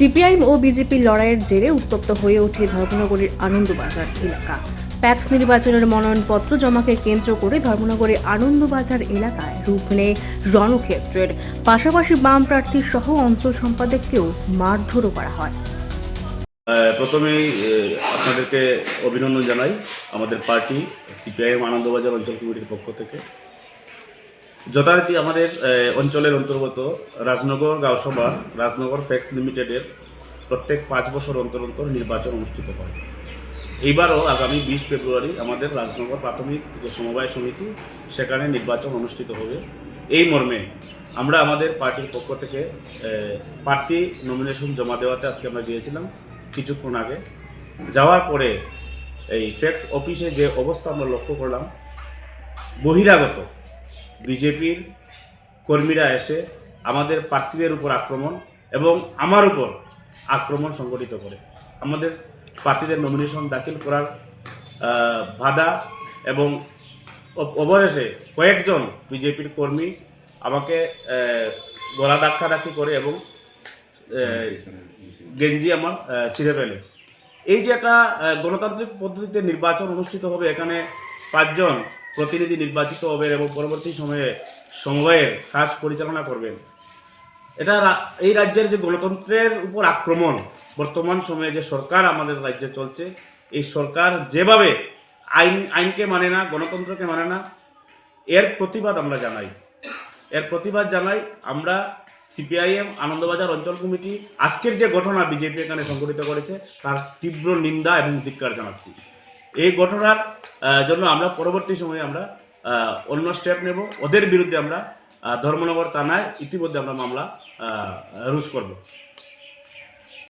CPIM ও বিজেপির লড়াইয়ের জেরে উত্তপ্ত হয়ে ওঠে ধর্মনগরের আনন্দবাজার এলাকা। প্যাক্স নির্বাচনের মনোনয়নপত্র জমাকে কেন্দ্র করে ধর্মনগরের আনন্দবাজার এলাকায় রূপ নেয় রণক্ষেত্রের। পাশাপাশি বাম প্রার্থী সহ অঞ্চল সম্পাদককেও মারধরও করা হয়। প্রথমেই আপনাদেরকে অভিনন্দন জানাই আমাদের পার্টি, সিপিআইএম আনন্দবাজার অঞ্চল কমিটির পক্ষ থেকে। যথারীতি আমাদের অঞ্চলের অন্তর্গত রাজনগর গাঁওসভা, রাজনগর ফ্যাক্স লিমিটেডের প্রত্যেক পাঁচ বছর অন্তর অন্তর নির্বাচন অনুষ্ঠিত হয়। এইবারও আগামী বিশ ফেব্রুয়ারি আমাদের রাজনগর প্রাথমিক যে সমবায় সমিতি, সেখানে নির্বাচন অনুষ্ঠিত হবে। এই মর্মে আমরা আমাদের পার্টির পক্ষ থেকে প্রার্থী নমিনেশন জমা দেওয়াতে আজকে আমরা গিয়েছিলাম কিছুক্ষণ আগে। যাওয়ার পরে এই ফ্যাক্স অফিসে যে অবস্থা আমরা লক্ষ্য করলাম, বহিরাগত বিজেপির কর্মীরা এসে আমাদের প্রার্থীদের উপর আক্রমণ এবং আমার উপর আক্রমণ সংগঠিত করে। আমাদের প্রার্থীদের নমিনেশন দাখিল করার বাধা এবং অবশেষে কয়েকজন বিজেপির কর্মী আমাকে গলা ধাক্কাধাক্কি করে এবং গেঞ্জি আমার ছিঁড়ে ফেলে। এই যে একটা গণতান্ত্রিক পদ্ধতিতে নির্বাচন অনুষ্ঠিত হবে এখানে পাঁচজন প্রতিনিধি নির্বাচিত হবেন এবং পরবর্তী সময়ে সমবায়ের কাজ পরিচালনা করবেন। এটা এই রাজ্যের যে গণতন্ত্রের উপর আক্রমণ, বর্তমান সময়ে যে সরকার আমাদের রাজ্যে চলছে, এই সরকার যেভাবে আইন, আইনকে মানে না, গণতন্ত্রকে মানে না, এর প্রতিবাদ আমরা জানাই। এর প্রতিবাদ জানাই আমরা সিপিআইএম, আনন্দবাজার অঞ্চল কমিটি, আজকের যে ঘটনা বিজেপি এখানে সংগঠিত করেছে, তার তীব্র নিন্দা এবং ধিক্কার জানাচ্ছি। এই ঘটনার জন্য আমরা পরবর্তী সময়ে আমরা অন্য স্টেপ নেব। ওদের বিরুদ্ধে আমরা ধর্মনগর থানায় ইতিমধ্যে আমরা মামলা রুজ করব।